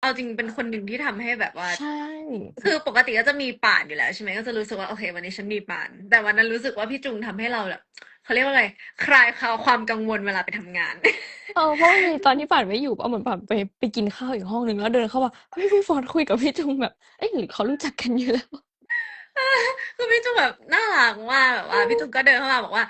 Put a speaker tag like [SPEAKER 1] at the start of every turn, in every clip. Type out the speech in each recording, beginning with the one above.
[SPEAKER 1] เอาจริงเป็นคนหนึ่งที่ทำให้แบบว่า
[SPEAKER 2] ใช่
[SPEAKER 1] คือปกติก็จะมีป่านอยู่แล้วใช่ไหมก็จะรู้สึกว่าโอเค วันนี้ฉันมีป่าน แต่วันนั้นรู้สึกว่าพี่จุงทำให้เราแบบเขาเรียกว่าอะไร คลายความกังวลเวลาไปทำงาน
[SPEAKER 2] เออเพราะมันมีตอนที่ป่านไม่อยู่ปะเหมือนป่านไปไปกินข้าวอีกห้องหนึ่งแล้วเดินเข้ามาเฮ้ยพี่ฟอนคุยกับพี่จุงแบบเอ้ยหรือเขารู้จักกันอยู่แล้ว
[SPEAKER 1] คือพี่จุงแบบน่ารักมากแบบว่า พี่จุงก็เดินเข้ามาบอกว่า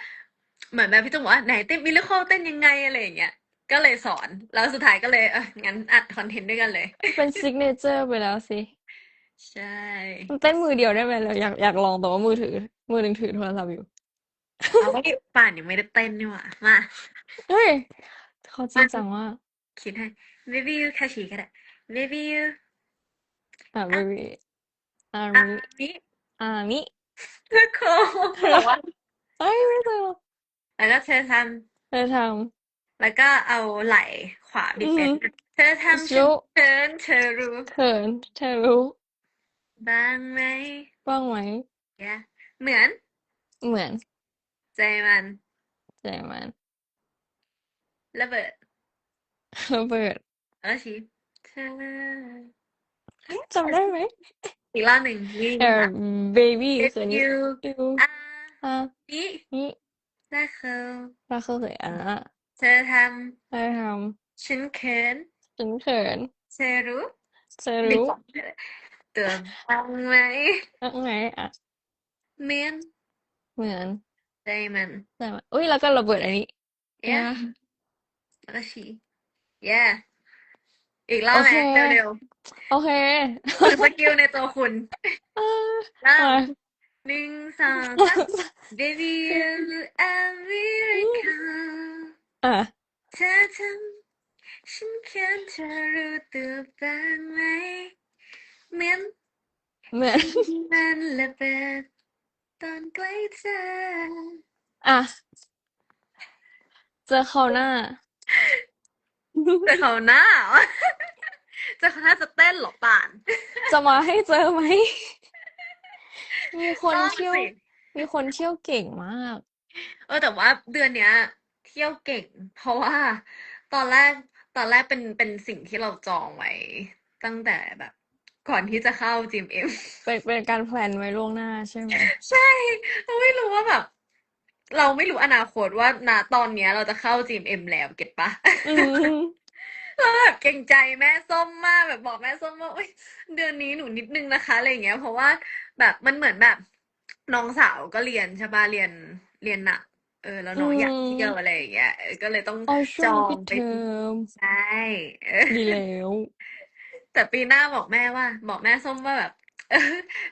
[SPEAKER 1] เหมือนแบบพี่จุงบอกว่าไหนเต้นมิลลิคอลเต้นยังไงอะไรอย่างเงี้ย ก็เลยสอน แล้วสุดท้ายก็เลยเอองั้นอัดคอนเทนต์ด้วยกันเลย
[SPEAKER 2] เป็นซิกเนเจอร์ไปแล้วสิ
[SPEAKER 1] ใช่
[SPEAKER 2] มันเต้นมือเดียวได้ไหมเราอยากอยากลองแต่ว่ามือถือ มือหนึ่งถือโทรศัพท์อยู่
[SPEAKER 1] เอาไว้ป่านยังไม่ได้เต้นนี่หว่ามา
[SPEAKER 2] เฮ้ยเขาจริงจังว่าก
[SPEAKER 1] คิดให้ maybe you แค่ชี้ก็ได้ maybe you
[SPEAKER 2] อะเบบีอา
[SPEAKER 1] อะ
[SPEAKER 2] มิ
[SPEAKER 1] นี่
[SPEAKER 2] อามิ
[SPEAKER 1] เพื่อโคบอกว่า
[SPEAKER 2] เอ้ยไม่เคยหรอก
[SPEAKER 1] แล้วก็เธอท
[SPEAKER 2] เธอทำ
[SPEAKER 1] แล้วก็เอาไหล่ขวาำบิ
[SPEAKER 2] อื
[SPEAKER 1] ด
[SPEAKER 2] อ
[SPEAKER 1] เป็
[SPEAKER 2] หื
[SPEAKER 1] น
[SPEAKER 2] อ
[SPEAKER 1] เธอทำฉัน
[SPEAKER 2] รู้
[SPEAKER 1] เขินเธอรู้
[SPEAKER 2] เขินเธอรู้
[SPEAKER 1] บ้างไหม
[SPEAKER 2] บ้างไหม
[SPEAKER 1] yeah เหมือน
[SPEAKER 2] เหมือน
[SPEAKER 1] ใจมัน
[SPEAKER 2] ใจมัน
[SPEAKER 1] ระเบิด
[SPEAKER 2] ระเบิด
[SPEAKER 1] แล้วชี้เธอ
[SPEAKER 2] จำได้ไหม
[SPEAKER 1] อีกรอบหนึ่งวิ่ง
[SPEAKER 2] เออ baby
[SPEAKER 1] if
[SPEAKER 2] คือนี่
[SPEAKER 1] you
[SPEAKER 2] ดู
[SPEAKER 1] อะ
[SPEAKER 2] อะ
[SPEAKER 1] นี่
[SPEAKER 2] นี่
[SPEAKER 1] และเขา
[SPEAKER 2] เราเคยอะ
[SPEAKER 1] เธอท
[SPEAKER 2] เธอทำ
[SPEAKER 1] ฉันเขินำ
[SPEAKER 2] ฉันเขิน
[SPEAKER 1] เธอรู้
[SPEAKER 2] เธอ
[SPEAKER 1] ไม่
[SPEAKER 2] รู้
[SPEAKER 1] จำเลยตัวบ้างไหม
[SPEAKER 2] อะไงอะ
[SPEAKER 1] เหมือน
[SPEAKER 2] เหมือน
[SPEAKER 1] ใจมัน
[SPEAKER 2] แต่ว่าอุ้ยแล้วก็ระเบิดอันนี้
[SPEAKER 1] yeah
[SPEAKER 2] อะ
[SPEAKER 1] แล้วก็ชี้ yeah อีกรอ
[SPEAKER 2] โอบ
[SPEAKER 1] ไหม
[SPEAKER 2] เค
[SPEAKER 1] เร็ว
[SPEAKER 2] โอเค
[SPEAKER 1] ๆฝึกสกิลในตัวคุณ
[SPEAKER 2] อ่า
[SPEAKER 1] เริ่
[SPEAKER 2] มาม
[SPEAKER 1] หนึ่งสองสาม baby you are miracle
[SPEAKER 2] อะ
[SPEAKER 1] เธอทำฉันเขินเธอรู้ตัวบ้างไหมเหมือน
[SPEAKER 2] เหมือน
[SPEAKER 1] มันระเบิดตอนใกล้เธอ
[SPEAKER 2] อะเจอเขาวหน้า
[SPEAKER 1] แต่เขาหน้าเหรอจะเขาหน้าจะเต้นเหรอป่าน
[SPEAKER 2] จะมาให้เจอไหม มีคน
[SPEAKER 1] ต้อง
[SPEAKER 2] เที่ยว
[SPEAKER 1] สิ
[SPEAKER 2] มีคนเที่ยวเก่งมาก
[SPEAKER 1] เออแต่ว่าเดือนเนี้ย เที่ยวเก่ง เพราะว่าตอนแรกตอนแรกเป็นเป็นสิ่งที่เราจองไว้ ตั้งแต่แบบ ก่อนที่จะเข้าจิมเอ็ม
[SPEAKER 2] เป็นเป็นการแพลนไว้ล่วงหน้าใช่ไหม
[SPEAKER 1] ใช่เราไม่รู้ว่าแบบ เราไม่รู้อนาคตว่าณตอนเนี้ย เราจะเข้าจิมเอ็มแล้วเก็ตปะ
[SPEAKER 2] อืม
[SPEAKER 1] เราแบบเกรงใจแม่ส้มมากแบบบอกแม่ส้มว่าเอ้ยเดือนนี้หนูนิดนึงนะคะอะไรอย่างเงี้ย เพราะว่าแบบมันเหมือนแบบน้องสาวก็เรียนใช่ปะเรียนเรียนหนัก เออ แล้วน้องอยาก
[SPEAKER 2] อืม
[SPEAKER 1] เที่ยวอะไรอย่างเงี้ยเออก็เลยต้อง
[SPEAKER 2] เอาช่ว
[SPEAKER 1] จ
[SPEAKER 2] ง
[SPEAKER 1] อ
[SPEAKER 2] นี้
[SPEAKER 1] ง
[SPEAKER 2] ปิด
[SPEAKER 1] ไป
[SPEAKER 2] เทอม
[SPEAKER 1] ใช่เออ
[SPEAKER 2] ดีแล้ว
[SPEAKER 1] แต่ปีหน้าบอกแม่ว่า บอกแม่ส้มว่าแบบเออ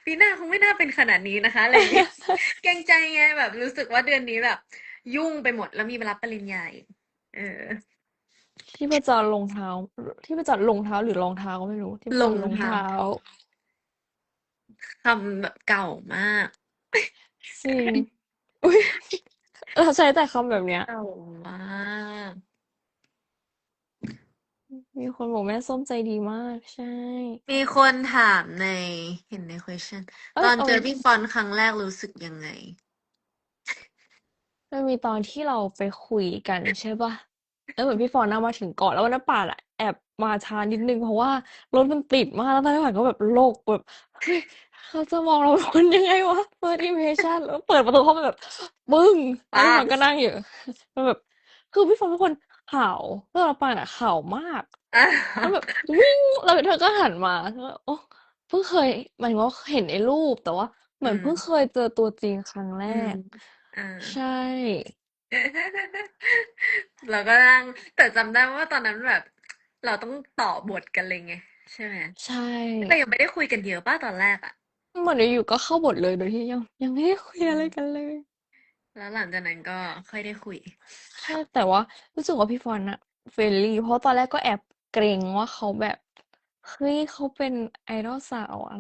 [SPEAKER 1] ปีหน้าคงไม่น่าเป็นขนาดนี้นะคะอะไรอย่างเงี้ยเกรงใจไงแบบ รู้สึกว่าเดือนนี้แบบ ยุ่งไปหมดแล้วมีเวลาปริญญาอีกเออ
[SPEAKER 2] ที่ประจอดรองเท้า ที่ประจอดรองเท้าหรือรองเท้าก็ไม่รู้ ที่ประจอด
[SPEAKER 1] ร
[SPEAKER 2] ร
[SPEAKER 1] อ
[SPEAKER 2] องง
[SPEAKER 1] เท้า
[SPEAKER 2] เท้า
[SPEAKER 1] คำแบบเก่ามาก
[SPEAKER 2] จริง อุ้ย เราใช้แต่คำแบบเนี้ย
[SPEAKER 1] เก่ามาก
[SPEAKER 2] มีคนบอกแม่ส้มใจดีมาก ใช่
[SPEAKER 1] มีคนถามในเห็นใน question
[SPEAKER 2] เอ้
[SPEAKER 1] ต
[SPEAKER 2] ย
[SPEAKER 1] อน
[SPEAKER 2] เอา
[SPEAKER 1] เจอพี่ฟอนครั้งแรกรู้สึกยังไง
[SPEAKER 2] มันมีตอนที่เราไปคุยกันใช่ป่ะแล้วเหมือนพี่ฟอนน่ามาถึงก่อนแล้ววันนั้นป่านอะแอบมาช้านิดนึงเพราะว่ารถมันติดมากแล้วตอนนั้นป่านก็แบบโลกแบบเฮ้ย เขาจะมองเราคนยังไงวะ first impression แล้วเปิดประตูเข้าไปแบบปึ้งแล้วพี่ฟอนก็นั่งอยู่มันแบบ คือพี่ฟอนเป็นคนข่าวแล้วเราป่านอะข่าวมาก
[SPEAKER 1] อะ
[SPEAKER 2] แล้วแบบวิ่งแล้วเธอก็หันมาแล้วก็โอ้เพิ่งเคยหมายถึงว่าเห็นในรูปแต่ว่า เหมือน
[SPEAKER 1] อืม
[SPEAKER 2] เพิ่งเคยเจอตัวจริงครั้งแร
[SPEAKER 1] อืม
[SPEAKER 2] ก
[SPEAKER 1] อ่า
[SPEAKER 2] ใช่
[SPEAKER 1] เราก็นั่งแต่จำได้ว่าตอนนั้นแบบ เราต้องต่อบทกันเลยไงใช่ไหม
[SPEAKER 2] ใช่
[SPEAKER 1] เรายังไม่ได้คุยกันเยอะป้าตอนแรกอะ
[SPEAKER 2] เหมือนอยู่ๆก็เข้าบทเลยโดยที่ยัง ยังไม่ได้คุยอะไรกันเลย
[SPEAKER 1] แล้วหลังจากนั้นก็ค่อยได้คุย
[SPEAKER 2] ใช่แต่ว่ารู้สึกว่าพี่ฟอนอะเฟรนลี่เพราะตอนแรกก็แอบเกรงว่าเขาแบบเฮ้ยเขาเป็นไอดอลสาวอะ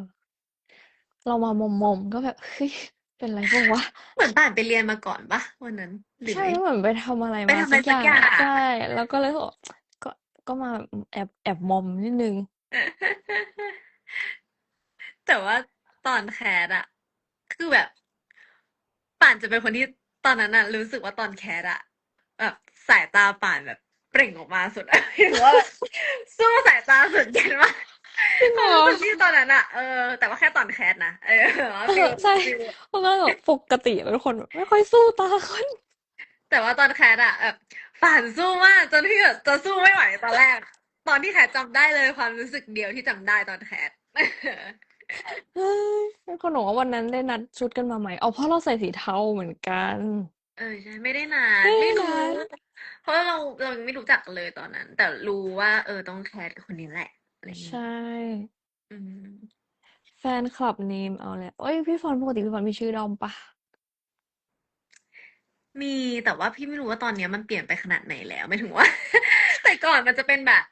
[SPEAKER 2] เรามามอมๆก็แบบเฮ้ยเป็นไรพวกวะ
[SPEAKER 1] เหมือนป่านไปเรียนมาก่อนปะวันนั้นหรือ
[SPEAKER 2] ใช่
[SPEAKER 1] ไม่
[SPEAKER 2] แล้วเหมือนไปทำอะไร
[SPEAKER 1] ไป
[SPEAKER 2] มา
[SPEAKER 1] ทำอะไร
[SPEAKER 2] สักอ
[SPEAKER 1] สัก
[SPEAKER 2] ย่าง
[SPEAKER 1] อย่าง
[SPEAKER 2] ใช่แล้วก็เลยบอกก็ก็มาแอบแอบมอมนิดนึง
[SPEAKER 1] แต่ว่า ตอนแคสอะคือแบบ ป่านจะเป็นคนที่ตอนนั้นอะรู้สึกว่าตอนแคสอะแบบสายตาป่านแบบเปล่งออกมาสุดอะหรือว่าแบบสู้สายตาสุดเย็นมากสตอรี่ตอนนั้นอะเออ แต่ว่าแค่ตอนแคสนะเออ
[SPEAKER 2] เอ
[SPEAKER 1] ฟิ
[SPEAKER 2] อ
[SPEAKER 1] ล
[SPEAKER 2] ใช่
[SPEAKER 1] ฟิล
[SPEAKER 2] เพราะงั้นแบบปกติเป็นคนแบบไม่ค่อยสู้ตาคน
[SPEAKER 1] แต่ว่าตอนแคสอะแบบฝันสู้มากจนที่แบบจะสู้ไม่ไหวตอนแรก ตอนที่แคสจำได้เลยความรู้สึกเดียวที่จำได้ตอนแคส
[SPEAKER 2] เฮ้ยเป็นคนบอกว่าวันนั้นได้นัดชุดกันมาใหม่เอาเพราะเราใส่สีเทาเหมือนกัน
[SPEAKER 1] เออใช่ไม่ได้นาน
[SPEAKER 2] ไม่ได้
[SPEAKER 1] ไม่รู้
[SPEAKER 2] นาน
[SPEAKER 1] เพราะเราเรายังไม่รู้จักกันเลยตอนนั้น แต่รู้ว่า เออต้องแคสกับคนนี้แหละอะไรอย่าง
[SPEAKER 2] ใช่
[SPEAKER 1] งี้อืม
[SPEAKER 2] แฟนคลับเนมเอาแหละเอ้ยพี่ฟอนปกติพี่ฟอนมีชื่อดอมปะ
[SPEAKER 1] มีแต่ว่าพี่ไม่รู้ว่าตอนเนี้ยมันเปลี่ยนไปขนาดไหนแล้วไม่ถึงว่า แต่ก่อนมันจะเป็นแบบ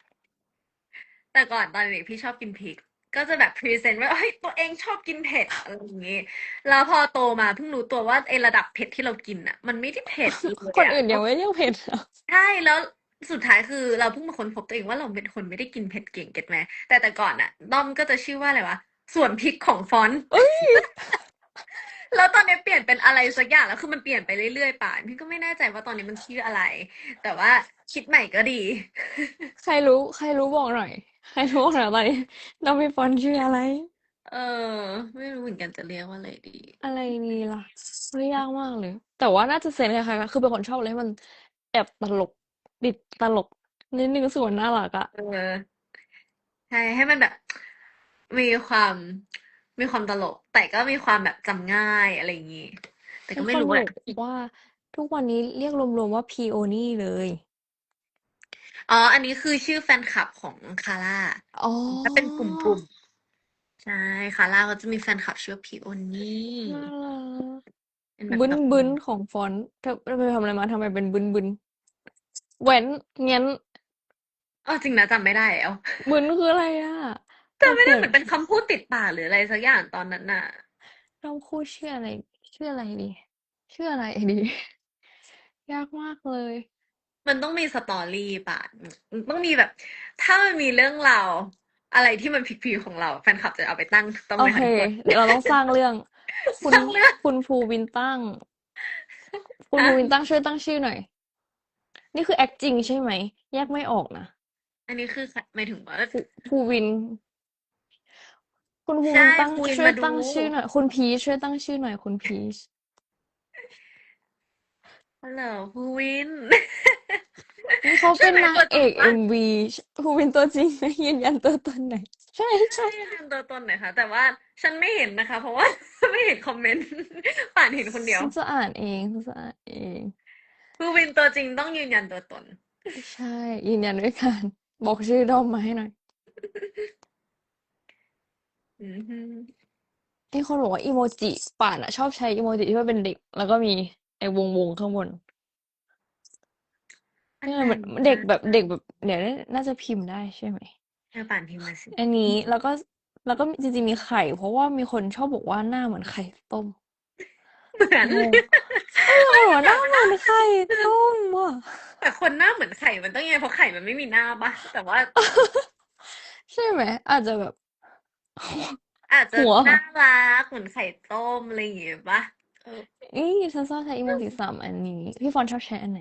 [SPEAKER 1] แต่ก่อนตอนเด็กพี่ชอบกินพริก ก็จะแบบพรีเซนต์ว่าเฮ้ยตัวเองชอบกินเผ็ดอะไรอย่างงี้แล้วพอโตมาเพิ่งรู้ตัวว่าไอ้ระดับเผ็ดที่เรากินอะ มันไม่ได้เผ็ดเลย
[SPEAKER 2] คน
[SPEAKER 1] อะ
[SPEAKER 2] อื่นยังไม่เรียกเผ็ดเหรอ
[SPEAKER 1] ใช่แล้วสุดท้ายคือเราเพิ่งมาค้นพบตัวเองว่าเราเป็นคนไม่ได้กินเผ็ดเก่งเก็ตไหมแต่แต่ก่อนอะด้อมก็จะชื่อว่าอะไรวะส่วนพริกของฟอนต์
[SPEAKER 2] เอ้ย
[SPEAKER 1] แล้วตอนนี้เปลี่ยนเป็นอะไรสักอย่างแล้วคือมันเปลี่ยนไปเรื่อยๆป่านพี่ก็ไม่แน่ใจว่าตอนนี้มันชื่ออะไร แต่ว่าคิดใหม่ก็ดี
[SPEAKER 2] ใครรู้ ใครรู้บอกหน่อย ใครรู้บอกหน่อยตอนนี้น้องพี่ฟอนชื่ออะไร
[SPEAKER 1] เออ ไม่รู้เหมือนกันจะเรียกว่าอะไรดี
[SPEAKER 2] อะไรนี่ล่ะเฮ้ยยากมากเลย แต่ว่าน่าจะเซนคล้ายๆกันคือเป็นคนชอบอะไรให้มันแอบตลกดิดตลกนิดนึงรู้สึกว่าน่ารักอะ
[SPEAKER 1] เออใช่ให้มันแบบ มีความ มีความตลก แต่ก็มีความแบบจำง่ายอะไรอย่างงี้ แต่ก็
[SPEAKER 2] มี
[SPEAKER 1] ไม่
[SPEAKER 2] คน
[SPEAKER 1] รู้
[SPEAKER 2] บ
[SPEAKER 1] แห
[SPEAKER 2] อ
[SPEAKER 1] ละ
[SPEAKER 2] กว่าทุกวันนี้เรียกรวมๆว่าพีโอนี่เลย
[SPEAKER 1] อ๋อ อันนี้คือชื่อแฟนคลับของคาร่า
[SPEAKER 2] อ๋อ
[SPEAKER 1] ถ้าเป็นกลุ่มๆ ใช่ คาร่าเขาจะมีแฟนคลับชื่อพีโอนี่
[SPEAKER 2] น่ารัก
[SPEAKER 1] เป็นแบบ
[SPEAKER 2] บึ้น
[SPEAKER 1] ตระกู
[SPEAKER 2] บึ้
[SPEAKER 1] ล
[SPEAKER 2] นของฟอนต์เธอไปทำอะไรมาทำไมเป็นบึ้นบึ้นแหวนเงี้ยน
[SPEAKER 1] อ๋อจริงนะจำไม่ได้แล้ว
[SPEAKER 2] บึ้นคืออะไรอะ
[SPEAKER 1] จำไม่ได้
[SPEAKER 2] เรา
[SPEAKER 1] เหมือนเป็นคำพูดติดปากหรืออะไรสักอย่างตอนนั้นน่ะ
[SPEAKER 2] ต้องพูดชื่ออะไร ชื่ออะไรดีชื่ออะไรดียากมากเลย
[SPEAKER 1] มันต้องมีสตอรี่ป่ะมันต้องมีแบบ ถ้ามันมีเรื่องราวอะไรที่มันพีคๆของเรา แฟนคลับจะเอาไปตั้งต้อง
[SPEAKER 2] โอ
[SPEAKER 1] ไหม
[SPEAKER 2] เค
[SPEAKER 1] คะทุกคน
[SPEAKER 2] เดี๋ยวเราต้องสร้างเรื่อง คุณ
[SPEAKER 1] สร้างเรื่อง
[SPEAKER 2] คุณภูวินตั้ง คุณ
[SPEAKER 1] อะ
[SPEAKER 2] ภูวินตั้งช่วยตั้งชื่อหน่อย นี่คือแอคจริงใช่ไหม แยกไม่ออกนะ
[SPEAKER 1] อันนี้คือหมายถึงว่า
[SPEAKER 2] ภูภูวิน คุณภู
[SPEAKER 1] ใช่
[SPEAKER 2] วินตั้ง
[SPEAKER 1] ภูวิน
[SPEAKER 2] ช่วย
[SPEAKER 1] มาดู
[SPEAKER 2] ตั้งชื่อหน่อย คุณพีชช่วยตั้งชื่อหน่อยคุณพีช
[SPEAKER 1] ฮัลโหลภูวิน
[SPEAKER 2] นี่เขา
[SPEAKER 1] ใช่
[SPEAKER 2] เป็น
[SPEAKER 1] ไหม
[SPEAKER 2] นาง
[SPEAKER 1] ตัวจ
[SPEAKER 2] เอ
[SPEAKER 1] ริง
[SPEAKER 2] ก
[SPEAKER 1] ปะ
[SPEAKER 2] เอ็มวีภูวินตัวจริงไหมยืนยันตัวตนไหนอยใช่ใช่
[SPEAKER 1] ใช่ยืนยันตัวตนหน่อยค่ะ แต่ว่าฉันไม่เห็นนะคะ เพราะว่า ไม่เห็นคอมเมนต์ ป่านเห็นคนเดียว
[SPEAKER 2] ฉันจะอ่านเองฉันจะอ่านเอง
[SPEAKER 1] ภูวินตัวจริงต้องยืนยันตัวตน
[SPEAKER 2] ใช่ ยืนยันด้วยการบอกชื่อด้อมมาให้หน่อย
[SPEAKER 1] อือหือ
[SPEAKER 2] มีคนบอกว่าอีโมจิป่านอะชอบใช้อีโมจิที่ว่าเป็นเด็ก แล้วก็มีไอ้วงวงข้างบน
[SPEAKER 1] อัน
[SPEAKER 2] นี่
[SPEAKER 1] ไหน
[SPEAKER 2] มันมันเด็ก
[SPEAKER 1] นะ
[SPEAKER 2] แบบเด็กแบบเดี๋ยวน่าจะพิมพ์ได้ใช่ไหม
[SPEAKER 1] เออป่านพิมพ์มาสิ
[SPEAKER 2] อันนี้แล้วก็แล้วก็จริงๆมีไข่ เพราะว่ามีคนชอบบอกว่าหน้าเหมือนไข่ต้ม
[SPEAKER 1] เหมือน
[SPEAKER 2] งงเออบอกว่าหน้าเหมือนไข่ต้มว่ะ
[SPEAKER 1] แต่คนหน้าเหมือนไข่มันต้องยังไงเพราะไข่มันไม่มีหน้าปะแต่ว่า
[SPEAKER 2] ใช่ไหมอาจจะแบบ
[SPEAKER 1] อาจจะ
[SPEAKER 2] หัว
[SPEAKER 1] น่ารักเหมือนไข่ต้มอะไรอย่างเงี้ยปะเออ
[SPEAKER 2] นี่ฉันชอบใช้อีโมจิสามอันนี้ พี่ฟอนชอบใช้อันไหน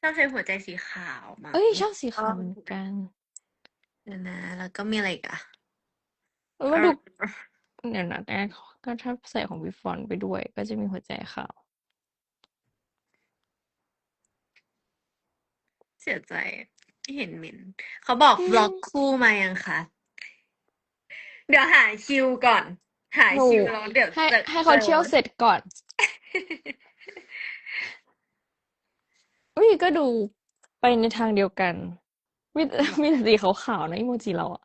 [SPEAKER 1] ชอบใช้หัวใจสีขาวมั้ง
[SPEAKER 2] เอ้ยชอบสีขาวเหมือนกัน
[SPEAKER 1] เดี๋ยวนะ แล้วก็มีอะไรอีกอะ
[SPEAKER 2] แล้วมาดูเดี๋ยวนะแต่ก็ถ้าใส่ของพี่ฟอนไปด้วย ก็จะมีหัวใจขาว
[SPEAKER 1] เสียใจไม่เห็นเมนเขาบอกบล็อกคู่มายังคะ เดี๋ยวหาคิวก่อน หาคิว
[SPEAKER 2] ถูก
[SPEAKER 1] แล้วเดี๋ยว
[SPEAKER 2] ให้
[SPEAKER 1] จะ
[SPEAKER 2] ให้เขาเที่ยวเสร็จก่อน อุ้ยก็ดูไปในทางเดียวกันมีแต่มีแต่สีขาวๆนะอีโมจิเราอะ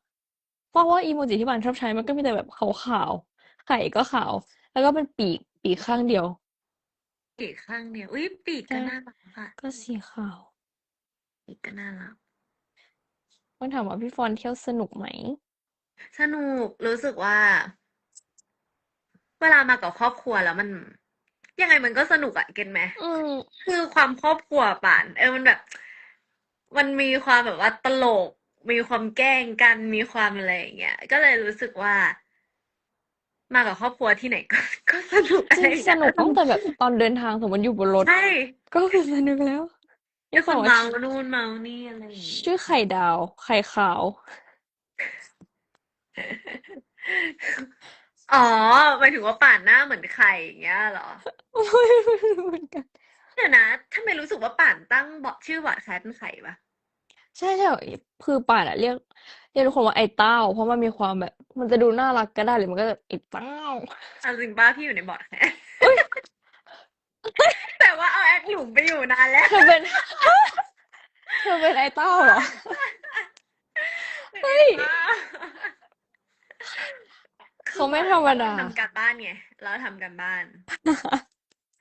[SPEAKER 2] เพราะว่าอีโมจิที่บ้านชอบใช้มันก็มีแต่แบบขาวๆไข่ก็ขาว แล้วก็เป็นปีกปีกข้างเดียว
[SPEAKER 1] ปีกข้างเดียวอุ้ยปีกก็
[SPEAKER 2] ใช่
[SPEAKER 1] น่ารักค่ะ
[SPEAKER 2] ก็สีขาว
[SPEAKER 1] ปีกก็น่ารัก
[SPEAKER 2] ต้องถามว่าพี่ฟอนเที่ยวสนุกไหม
[SPEAKER 1] สนุกรู้สึกว่า เวลามากับครอบครัวแล้วมัน ยังไงมันก็สนุกอะเก็ตไหม
[SPEAKER 2] อืม
[SPEAKER 1] คือความครอบครัวป่าน เออมันแบบ มันมีความแบบว่าตลก มีความแกล้งกัน มีความอะไรอย่างเงี้ยก็เลยรู้สึกว่า มากับครอบครัวที่ไหนก็ ก็สนุก
[SPEAKER 2] จ
[SPEAKER 1] อะไร
[SPEAKER 2] ริง
[SPEAKER 1] อย่าง
[SPEAKER 2] ส
[SPEAKER 1] เงี้ย
[SPEAKER 2] นุกตั้งแต่แบบตอนเดินทางสมมติอยู่บนรถ
[SPEAKER 1] ใช่
[SPEAKER 2] ก็คือสนุกแล้ว
[SPEAKER 1] มี
[SPEAKER 2] นี่
[SPEAKER 1] คน
[SPEAKER 2] บอกว่า
[SPEAKER 1] เมานู่นเมานี่อะไรอย่างงี้
[SPEAKER 2] ชื่อไข่ดาว ไข่ขาว
[SPEAKER 1] อ๋อหมายถึงว่าป่านหน้าเหมือนไข่อย่างเงี้ยเหรอ
[SPEAKER 2] ไม่รู้เหมือนกัน
[SPEAKER 1] เดี๋ยวนะทำไมรู้สึกว่าป่านตั้งบอทชื่อบอทแคสเป็นไข่ปะ
[SPEAKER 2] ใช่ใช่คือป่านอะเรียกเรียกทุกคนว่าไอ้เต้า เพราะมันมีความแบบ มันจะดูน่ารักก็ได้หรือมันก็แบบไอ้เต้า
[SPEAKER 1] เอาจริงป้าพี่อยู่ในบอทแคสแต่ว่าเอาแอคหลุมไปอยู่นานแล้ว
[SPEAKER 2] เธอเป็นเธอเป็นไอ้เต้าเหรอเฮ้ย เขาไม่ธรรมดา
[SPEAKER 1] ทำการบ้านไงเราทำการบ้าน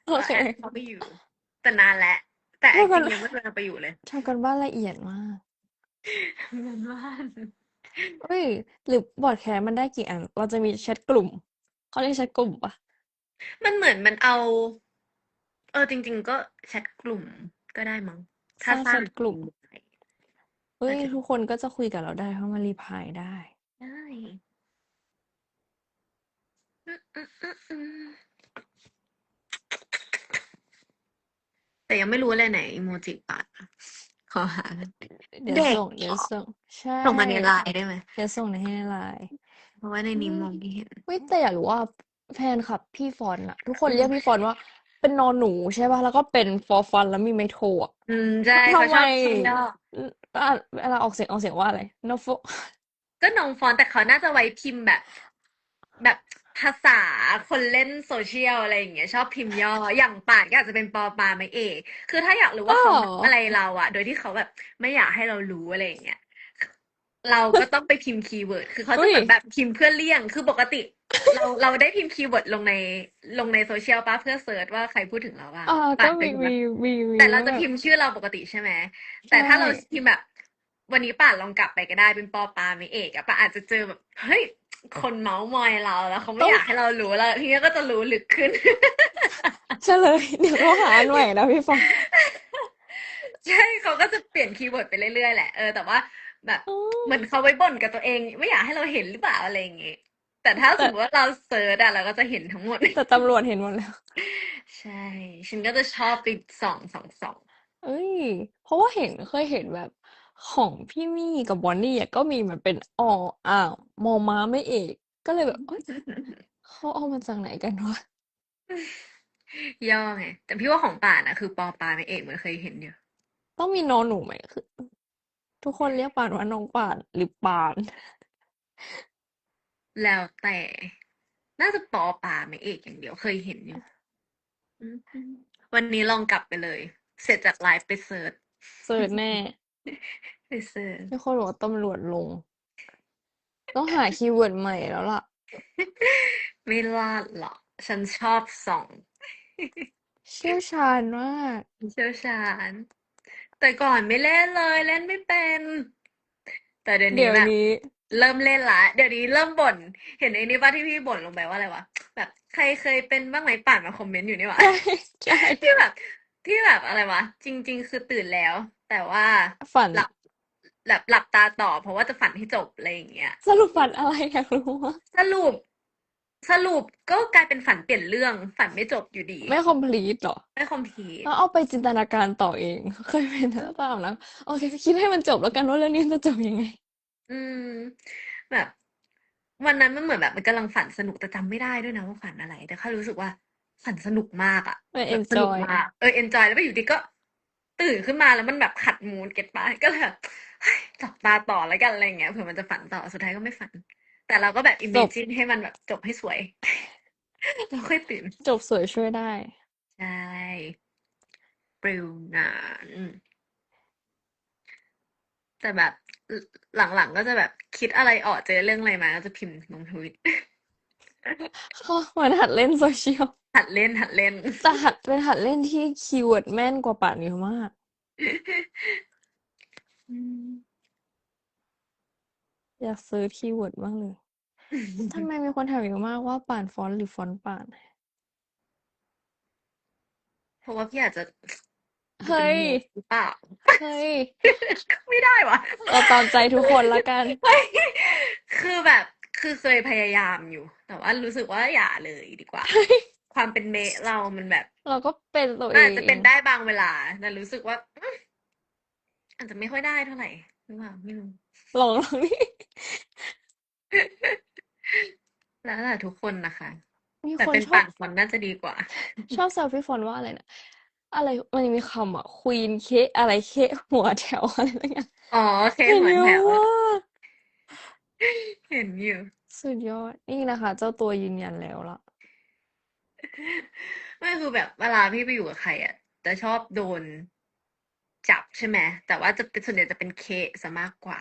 [SPEAKER 2] โอเค
[SPEAKER 1] แล้วแอคเขาไปอยู่ แต่นานแล้วแต่แอคจริงยังไม่เคยเอาไปอยู่เลย
[SPEAKER 2] ทำกันบ้านละเอียดมาก
[SPEAKER 1] ทำการบ้าน
[SPEAKER 2] เอ้ยหรือบอร์ดแคสมันได้กี่อัน เราจะมีแชทกลุ่มเขาเรียกแชทกลุ่มปะ
[SPEAKER 1] มันเหมือนมันเอา เออจริง ๆ ก็แชทกลุ่มก็ได้มั้ง
[SPEAKER 2] ส
[SPEAKER 1] ถ้า
[SPEAKER 2] ร้าง
[SPEAKER 1] สร้า
[SPEAKER 2] แช
[SPEAKER 1] ง
[SPEAKER 2] ทกลุ่มเอ้ย
[SPEAKER 1] อาจจะ
[SPEAKER 2] ทุกคนก็จะคุยกับเราได้เพราะมันรีพลายได้
[SPEAKER 1] ได้อืมอืมอืมอืม แต่ยังไม่รู้เลยไหนอีโมจิปาดอะขอหากัน
[SPEAKER 2] เดี๋ยว
[SPEAKER 1] เด็ก
[SPEAKER 2] ส่งเดี๋ยวส่งใช่
[SPEAKER 1] ส่งมาในไลน์ได้ไหม
[SPEAKER 2] เดี๋ยวส่งในให้ในไลน์
[SPEAKER 1] เพราะว่าในนี้มองไม่เห็น
[SPEAKER 2] เฮ้ยแต่อยากรู้ว่าแฟนคลับพี่ฟอนอะทุกคนเรียกพี่ฟอนว่า เป็นนอนหนูใช่ป่ะแล้วก็เป็นฟอร์ฟอนแล้วมีไมโทอะ
[SPEAKER 1] อืมใช่
[SPEAKER 2] ทำ
[SPEAKER 1] เขาชอบ
[SPEAKER 2] ไม
[SPEAKER 1] ชื่อย่อ
[SPEAKER 2] อะเวลาออกเสียงออกเสียงว่าอะไรนโฟ
[SPEAKER 1] ก็น้องฟอนต์แต่เขาน่าจะไว้พิมพ์แบบ ภาษาคนเล่นโซเชียลอะไรอย่างเงี้ยชอบพิมพ์ย่ออย่างป่านก็อาจจะเป็นปอปาไม่เอกคือถ้าอยากรู้ว่าเขา
[SPEAKER 2] อ๋อ
[SPEAKER 1] ทำอะไรเราอะโดยที่เขาแบบไม่อยากให้เรารู้อะไรอย่างเงี้ยเราก็ต้องไปพิมพ์คีย์เวิร์ด คือเขาจะเหมือนแบบพิมพ์เพื่อเลี่ยง คือปกติ เราเราได้พิมพ์คีย์เวิร์ดลงในลงในโซเชียลป่ะเพื่อเซิร์ชว่าใครพูดถึงเราบ้าง
[SPEAKER 2] อ่า
[SPEAKER 1] ป่า
[SPEAKER 2] ก็
[SPEAKER 1] นเค
[SPEAKER 2] มี
[SPEAKER 1] ยดูปะ
[SPEAKER 2] มีมีมี
[SPEAKER 1] แต่เราจะ
[SPEAKER 2] แบบ
[SPEAKER 1] พิมพ์ชื่อเราปกติใช่ไหม แต่ถ้าเรา
[SPEAKER 2] ใช่
[SPEAKER 1] พิมพ์แบบ วันนี้ป่านลองกลับไปก็ได้เป็นปอปาไม่เอกอะป่านอาจจะเจอแบบ เฮ้ย คนเมาส์มอยเราแล้วเขาไม่อยากให้เรารู้แล้วทีนี้ก็จะรู้ลึกขึ้น
[SPEAKER 2] เฉลยเดี๋ยวเขาหาอันใหม่นะพี่ฟอน
[SPEAKER 1] ใช่เขาก็จะเปลี่ยนคีย์เวิร์ดไปเรื่อยๆแหละเออแต่ว่าแบบ
[SPEAKER 2] อ๋อ
[SPEAKER 1] เหมือนเขาไว้บ่นกับตัวเอง ไม่อยากให้เราเห็นหรือเปล่าอะไรอย่างเงี้ยแต่ถ้าสมมติว่าเราเซิร์ชอะเราก็จะเห็นทั้งหมด
[SPEAKER 2] แต่ตำรวจเห็นหมดแล้ว
[SPEAKER 1] ใช่ ฉันก็จะชอบไปส่องส่องส่อง
[SPEAKER 2] เอ้ย เพราะว่าเห็นเคยเห็นแบบ ของพี่มี่กับบอนนี่อะก็มีมันเป็นออ่าวมอม้าไม่เอก ก็เลยแบบเอ้ยเขาเอามาจากไหนกันวะ
[SPEAKER 1] ย่อไง แต่พี่ว่าของป่านอะคือปอปาไม่เอกเหมือนเคยเห็นอยู่
[SPEAKER 2] ต้องมีนอนหนูไหมคือ ทุกคนเรียกป่านว่าน้องป่านหรือปาน
[SPEAKER 1] แล้วแต่ น่าจะปอปาไม่เอกอย่างเดียวเคยเห็นอยู่อืมวันนี้ลองกลับไปเลย เสร็จจากไลฟ์ไปเซิร์ช
[SPEAKER 2] เสิร์ชแน่
[SPEAKER 1] ไปเซิร์ช
[SPEAKER 2] มีคนบอกว่าตำรวจลง ต้องหาคีย์เวิร์ดใหม่แล้วล่ะ
[SPEAKER 1] ไม่รอดหรอก ฉันชอบส่อง
[SPEAKER 2] เชี่ยวชาญมาก
[SPEAKER 1] เชี่ยวชาญ แต่ก่อนไม่เล่นเลยเล่นไม่เป็น แต่เดี๋ยว
[SPEAKER 2] เดี๋
[SPEAKER 1] นี้
[SPEAKER 2] ยว
[SPEAKER 1] แบบ
[SPEAKER 2] นี้
[SPEAKER 1] เริ่มเล่นละ เดี๋ยวนี้เริ่มบ่น เห็นไอ้นี่ป่ะที่พี่บ่นลงไปว่าอะไรวะ แบบใครเคยเป็นบ้างไหมป่านมาคอมเมนต์อยู่นี่หว่า
[SPEAKER 2] ใช่ใช่
[SPEAKER 1] ที่แบบ ที่แบบอะไรวะ จริง ๆ คือตื่นแล้ว แต่ว่า
[SPEAKER 2] ฝัน
[SPEAKER 1] หลับหลับหลับตาต่อ เพราะว่าจะฝันให้จบอะไรอย่างเงี้ย
[SPEAKER 2] สรุปฝันอะไรอยากรู้ว่า
[SPEAKER 1] สรุป สรุปก็กลายเป็นฝันเปลี่ยนเรื่อง ฝันไม่จบอยู่ดี
[SPEAKER 2] ไม่คอมพลีทหรอ
[SPEAKER 1] ไม่คอมพลีท
[SPEAKER 2] แล้วเอาไปจินตนาการต่อเอง เคยเป็นหรือเปล่านะโอเคคิดให้มันจบแล้วกันว่าเรื่องนี้จะจบยังไง
[SPEAKER 1] อืม แบบ วันนั้นมันเหมือนแบบมันกำลังฝันสนุกแต่จำไม่ได้ด้วยนะว่าฝันอะไร แต่แค่รู้สึกว่าฝันสนุกมากอะ
[SPEAKER 2] มัน
[SPEAKER 1] แบบสนุก
[SPEAKER 2] enjoy
[SPEAKER 1] มากเออเอนจอยแล้วไปอยู่ดีก็ ตื่นขึ้นมาแล้วมันแบบขัดมูดเก็ตปะก็เลยแบบเฮ้ยจับตาต่อแล้วกันอะไรเงี้ยเผื่อมันจะฝันต่อสุดท้ายก็ไม่ฝัน แต่เราก็แบบอิมเมจินให้มันแบบจบให้สวยแล้วค่อยตื่น
[SPEAKER 2] จบสวยช่วยได้
[SPEAKER 1] ใช่ปลิวนานแต่แบบหลังๆก็จะแบบคิดอะไรออกเจอเรื่องอะไรมาก็จะพิมพ์ลงทวิต
[SPEAKER 2] เขาเหมือนหัดเล่นโซเชียล
[SPEAKER 1] หัดเล่นหัดเล่น
[SPEAKER 2] แต่หัดเป็นหัดเล่นที่คีย์เวิร์ดแม่นกว่าป่านเยอะมาก
[SPEAKER 1] อืม
[SPEAKER 2] อยากซื้อคีย์เวิร์ดบ้างเลยทำไมมีคนถามเยอะมากว่าป่านฟอนต์หรือฟอนต์ป่าน
[SPEAKER 1] เพราะว่าพี่อาจจะ
[SPEAKER 2] เฮ้ย
[SPEAKER 1] หรือเปล่า
[SPEAKER 2] เฮ้ย
[SPEAKER 1] ไม่ได้วะ
[SPEAKER 2] เราตามใจทุกคนละกัน
[SPEAKER 1] เฮ้ยคือแบบ คือเคยพยายามอยู่ แต่ว่ารู้สึกว่าอย่าเลยดีกว่า ความเป็นเมะเรามันแบบ
[SPEAKER 2] เราก็เป็นตัวเอ
[SPEAKER 1] อาจ
[SPEAKER 2] ง
[SPEAKER 1] จะเป็นได้บางเวลา แต่รู้สึกว่าอืมอาจจะไม่ค่อยได้เท่าไหร่หรือเปล่าไม่รู้
[SPEAKER 2] ลองลองนี่
[SPEAKER 1] แล้วแต่ทุกคนนะคะ
[SPEAKER 2] มี
[SPEAKER 1] แต่
[SPEAKER 2] คน
[SPEAKER 1] เป็น
[SPEAKER 2] ชอ
[SPEAKER 1] ป่า
[SPEAKER 2] บ
[SPEAKER 1] นฝนน่าจะดีกว่า
[SPEAKER 2] ชอบแซวพี่ฟอนว่าอะไรนะอะไรมันมีคำอะควีนเคะอะไรเคะหัวแถวอะไรสักอย่าง
[SPEAKER 1] อ๋อเค
[SPEAKER 2] เห็น
[SPEAKER 1] หัว
[SPEAKER 2] เย
[SPEAKER 1] แถ
[SPEAKER 2] อะ
[SPEAKER 1] ว
[SPEAKER 2] มาก
[SPEAKER 1] เห็นอยู่
[SPEAKER 2] สุดยอด นี่นะคะ เจ้าตัวยืนยันแล้วล่ะ
[SPEAKER 1] ไม่คือแบบเวลาพี่ไปอยู่กับใครอะจะชอบโดนจับใช่ไหมแต่ว่าจะเป็นส่วนใหญ่จะเป็นเคซะมากกว่า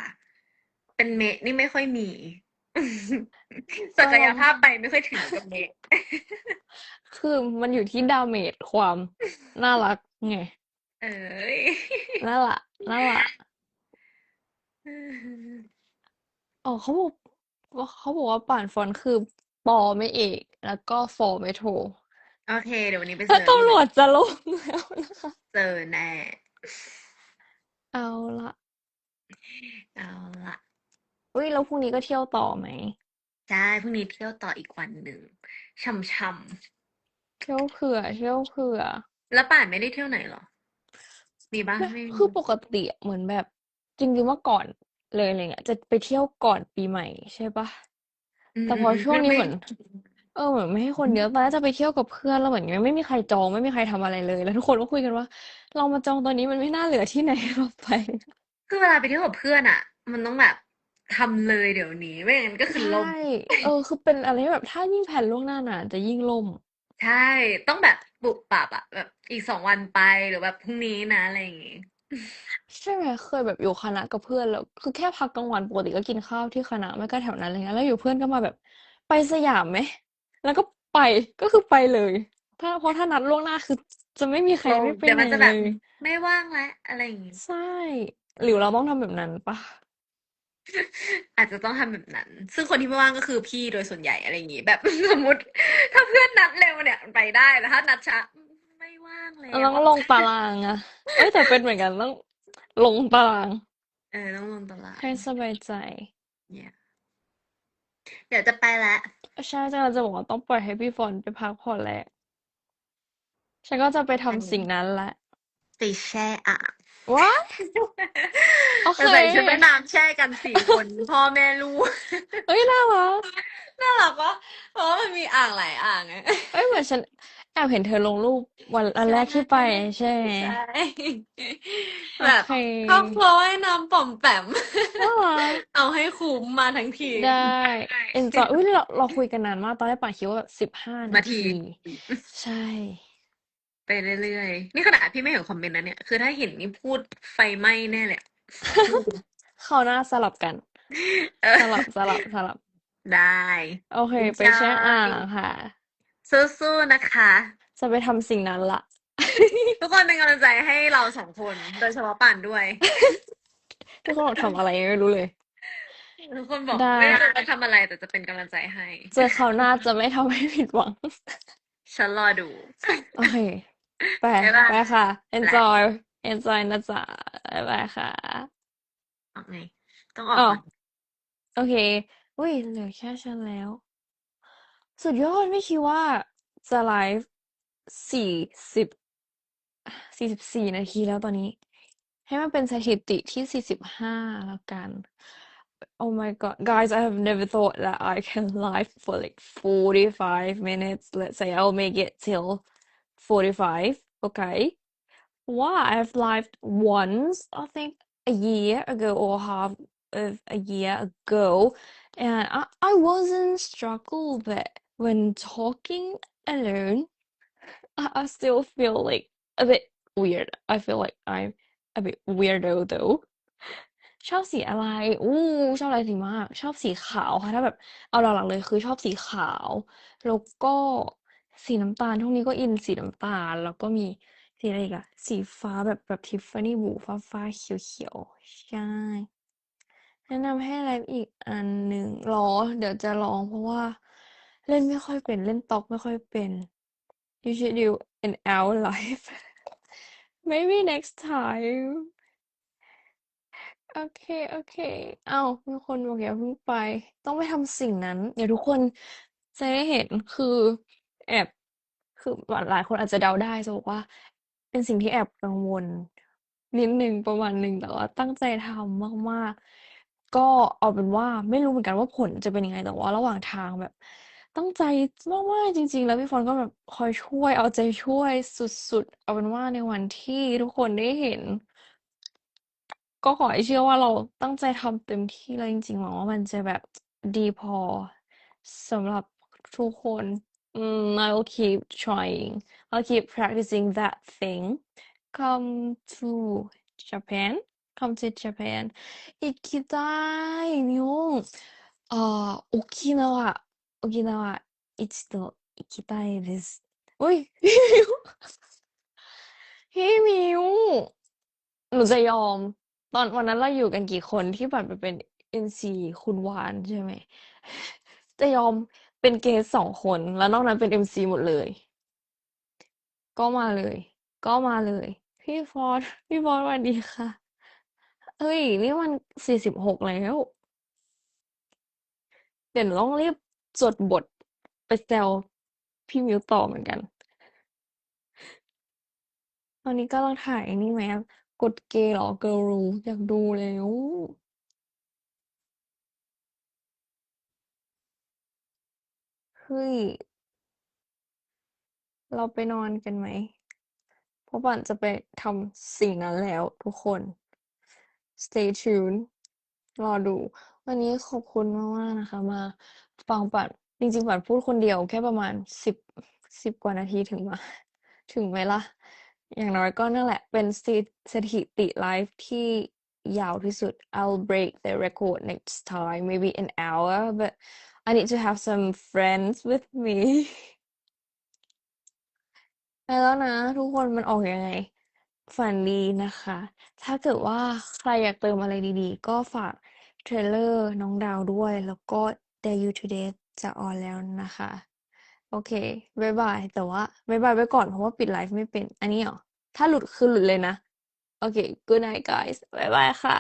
[SPEAKER 1] เป็นเมะนี่ไม่ค่อยมี ศักยภาพไปไม่ค่อยถึงกับเมะ
[SPEAKER 2] คือมันอยู่ที่ดาเมจความน่ารักไง
[SPEAKER 1] เอ้ย
[SPEAKER 2] นั่นแหละนั่นแหละ อ๋อเขาบอกว่าเขาบอกว่าป่านฟอนต์คือปอไม่เอก แล้วก็ฟอไม่โท
[SPEAKER 1] โอเค เดี๋ยววันนี้ไป
[SPEAKER 2] ถ้า
[SPEAKER 1] เสิร์ช
[SPEAKER 2] ตำรวจจะลงแล้วนะคะ
[SPEAKER 1] เจอแน่
[SPEAKER 2] เอาละ
[SPEAKER 1] เอาละ
[SPEAKER 2] อุ้ยแล้วพรุ่งนี้ก็เที่ยวต่อไหม
[SPEAKER 1] ใช่พรุ่งนี้เที่ยวต่ออีกวันหนึ่งช่ำ
[SPEAKER 2] เที่ยวเผื่อเที่ยวเผื่อ
[SPEAKER 1] ๆแล้วป่านไม่ได้เที่ยวไหนเหรอ มีบ้าง
[SPEAKER 2] ไม่
[SPEAKER 1] ไม่มี
[SPEAKER 2] คือปกติอะเหมือนแบบ จริงๆเมื่อก่อน เลยอะไรเงี้ย จะไปเที่ยวก่อนปีใหม่ใช่ปะ
[SPEAKER 1] ม
[SPEAKER 2] แต่พอช่วงนี้
[SPEAKER 1] ไม่
[SPEAKER 2] เหมือน เออเหมือนไม่ให้คนเยอะตอนแรกจะไปเที่ยวกับเพื่อนแล้วเหมือนไม่มีใครจองไม่มีใครทำอะไรเลย แล้วทุกคนก็คุยกันว่า เรามาจองตอนนี้มันไม่น่าเหลือที่ไหนให้เราไป
[SPEAKER 1] คือเวลาไปเที่ยวกับเพื่อนอะ มันต้องแบบทำเลยเดี๋ยวนี้ ไม่งั้นก็คือ
[SPEAKER 2] ใช่
[SPEAKER 1] ล่ม
[SPEAKER 2] เออ คือเป็นอะไรที่แบบถ้ายิ่งแผนล่วงหน้านานจะยิ่งล่ม
[SPEAKER 1] ใช่ ต้องแบบปรับปรับอะแบบอีกสองวันไปหรือแบบพรุ่งนี้นะอะไรอย่างงี้
[SPEAKER 2] ใช่ไหมเคยแบบอยู่คณะกับเพื่อนแล้ว คือแค่พักกลางวันปกติก็กินข้าวที่คณะไม่ก็แถวนั้นอะไรเงี้ยแล้วอยู่เพื่อนก็มาแบบไปสยามไหมแล้วก็ไปก็คือไปเลย ถ้าเพราะถ้านัดล่วงหน้าคือจะไม่มีใคร
[SPEAKER 1] ลง
[SPEAKER 2] ได้ไป
[SPEAKER 1] เดี๋ยว
[SPEAKER 2] ไหน
[SPEAKER 1] มันจะ
[SPEAKER 2] เล
[SPEAKER 1] แบบ
[SPEAKER 2] ย
[SPEAKER 1] ไม่ว่างแล้วอะไรอย่างงี้
[SPEAKER 2] ใช่หรือเราต้องทำแบบนั้นปะ
[SPEAKER 1] อาจจะต้องทำแบบนั้น ซึ่งคนที่ไม่ว่างก็คือพี่โดยส่วนใหญ่อะไรอย่างงี้ แบบ สมมติ ถ้าเพื่อนนัดเร็วเนี่ยไปได้แต่ถ้านัดช้าไม่ ว่างแล้
[SPEAKER 2] เรา
[SPEAKER 1] ว
[SPEAKER 2] ต้องลงตารางอะเอ้ยแต่เป็นเหมือนกันต้องลงตาราง
[SPEAKER 1] เออต้องลงตาราง
[SPEAKER 2] ให้สบายใจ
[SPEAKER 1] เนี่ยเดี๋ยวจะไปแล้ว
[SPEAKER 2] ใช่จะจะบอกว่าต้องปล่อยให้พี่ฝนไปพักผ่อนแหละฉันก็จะไปทำสิ่งนั้นแหละ
[SPEAKER 1] ไปแช่อ่าง
[SPEAKER 2] ว้าโอเค
[SPEAKER 1] จะใส่ชุดว่ายน้ำแช่กันสี่คนพ่อแม่ลูก
[SPEAKER 2] เอ้ยน่ารัก
[SPEAKER 1] น่ารักวะเพราะว่ามันมีอ่างหลายอ่างไง
[SPEAKER 2] เอ้ยเหมือนฉัน แอบเห็นเธอลงรูปวันอันแรกที่ไปใช่ไหม
[SPEAKER 1] ใช่
[SPEAKER 2] โอ
[SPEAKER 1] แบบ
[SPEAKER 2] เค
[SPEAKER 1] ครอบครัวว่ายน้ำป่อมแปม
[SPEAKER 2] น่ารัก
[SPEAKER 1] เอาให้คุ้มมาทั้งที
[SPEAKER 2] ได้ enjoy อุ้ยเราเราคุยกันนานมากตอนแรกป่านคิดว่าแบบสิบห้า
[SPEAKER 1] นา
[SPEAKER 2] นา
[SPEAKER 1] ที
[SPEAKER 2] ทีใช่
[SPEAKER 1] ไปเรื่อยๆ นี่ขนาดพี่ไม่เห็นคอมเมนต์นะเนี่ย คือถ้าเห็นนี่พูดไฟไหม้แน่เลยอะ
[SPEAKER 2] คราวหน้าสลับกัน
[SPEAKER 1] เออ
[SPEAKER 2] สลับสลับสลับ
[SPEAKER 1] ได้
[SPEAKER 2] โอเค ไป
[SPEAKER 1] Enjoy
[SPEAKER 2] แช่อ่างค่ะ
[SPEAKER 1] สู้ๆนะคะ
[SPEAKER 2] จะไปทำสิ่งนั้นละ
[SPEAKER 1] ทุกคนเป็นกำลังใจให้เราสองคน โดยเฉพาะป่านด้วย
[SPEAKER 2] ทุกคนบอกทำอะไรไม่รู้เลย
[SPEAKER 1] ทุกคนบอก
[SPEAKER 2] ได้
[SPEAKER 1] ไม่รู้จะทำอะไรแต่จะเป็นกำลังใจให้
[SPEAKER 2] เจอคราวหน้าจะไม่ทำให้ผิดหวัง
[SPEAKER 1] ฉันรอดู
[SPEAKER 2] โอเค ไป
[SPEAKER 1] บ๊ายบาย
[SPEAKER 2] ไปค่ะ enjoy enjoy นะจ๊ะบ๊ายบายค่ะ
[SPEAKER 1] ออกไง ต้องออก
[SPEAKER 2] อ๋อ
[SPEAKER 1] ก่อน
[SPEAKER 2] โอเค อุ้ยเหลือแค่ฉันแล้ว สุดยอดไม่คิดว่าจะไลฟ์สี่สิบสี่สิบสี่นาทีแล้วตอนนี้ ให้มันเป็นสถิติที่สี่สิบห้าแล้วกัน Oh my God, guys, I have never thought that I can live for like 45 minutes. Let's say I'll make it till 45, okay? Wow, I've lived once, I think a year ago or half of a year ago, and I, I wasn't struggle, but when talking alone, I, I still feel like a bit weird. I feel like I'm a bit weirdo though. ชอบสีอะไร อู้ชอบอะไรสีมาก ชอบสีขาวค่ะ ถ้าแบบ เอาหลักๆเลยคือชอบสีขาว แล้วก็สีน้ำตาลช่วงนี้ก็อินสีน้ำตาล แล้วก็มีสีอะไรอีกอะสีฟ้าแบบแบบทิฟฟานี่บูฟ้าฟ้าเขียวเขียวใช่ แนะนำให้ไลฟ์อีกอันหนึ่งรอ เดี๋ยวจะลองเพราะว่า เล่นไม่ค่อยเป็นเล่นต็อกไม่ค่อยเป็น you should do an hour live maybe next time โอเค โอเค เอามีคนบอกอย่าเพิ่งไป ต้องไปทำสิ่งนั้น เดี๋ยวทุกคนจะได้เห็นคือแอบคือหลายคนอาจจะเดาได้จะบอกว่า เป็นสิ่งที่แอบกังวล นิดหนึ่งประมาณหนึ่งแต่ว่าตั้งใจทำมาก ๆ ก็เอาเป็นว่าไม่รู้เหมือนกันว่าผลจะเป็นยังไงแต่ว่าระหว่างทางแบบ ตั้งใจมากๆจริงๆ แล้วพี่ฟอนก็แบบคอยช่วยเอาใจช่วยสุดๆ เอาเป็นว่าในวันที่ทุกคนได้เห็น ก็ขอให้เชื่อว่าเราตั้งใจทำเต็มที่แล้วจริงๆหวังว่ามันจะแบบดีพอสำหรับทุกคนอืม I'll keep trying I'll keep practicing that thing come to Japan come to Japan 行きたい日本あー沖縄 沖縄一度行きたいですอุ้ย พี่มิวหนูจะยอม ตอนวันนั้นเราอยู่กันกี่คนที่บัตรไปเป็นเอ็นซีคุณวานใช่ไหม จะยอมเป็นเกสสองคน แล้วนอกนั้นเป็นเอ็มซีหมดเลย ก็มาเลย ก็มาเลย พี่ฟอร์ดพี่ฟอร์ดสวัสดีค่ะ เฮ้ย นี่มันสี่สิบหกแล้ว เดี๋ยวหนูต้องรีบ จดบทไปแซวพี่มิวต่อเหมือนกัน ตอนนี้ก็ลังถ่ายนี่ไหมกดเกย์เหรอ Girl Rule อยากดูแล้วเฮ้ย เราไปนอนกันไหม เพราะปั่นจะไปทำสิ่งนั้นแล้วทุกคน stay tuned รอดู วันนี้ขอบคุณมาก ๆ นะคะมา ฟังปั่นจริงๆปั่นพูดคนเดียวแค่ประมาณสิบสิบกว่านาทีถึงมา ถึงไหมล่ะ อย่างน้อยก็นั่นแหละ เป็นสถิสถิติไลฟ์ที่ยาวที่สุด I'll break the record next time maybe an hour but I need to have some friends with me แล้วนะ ทุกคนมันออกยังไง ฝันดีนะคะ ถ้าเกิดว่าใครอยากเติมอะไรดีๆ ก็ฝากเทรลเลอร์น้องดาวด้วย แล้วก็ Dare You Today จะออนแล้วนะคะ โอเคบายบาย แต่ว่าบายบายไว้ก่อนเพราะว่าปิดไลฟ์ไม่เป็น อันนี้เหรอ ถ้าหลุดคือหลุดเลยนะ โอเค good night guys บายบายค่ะ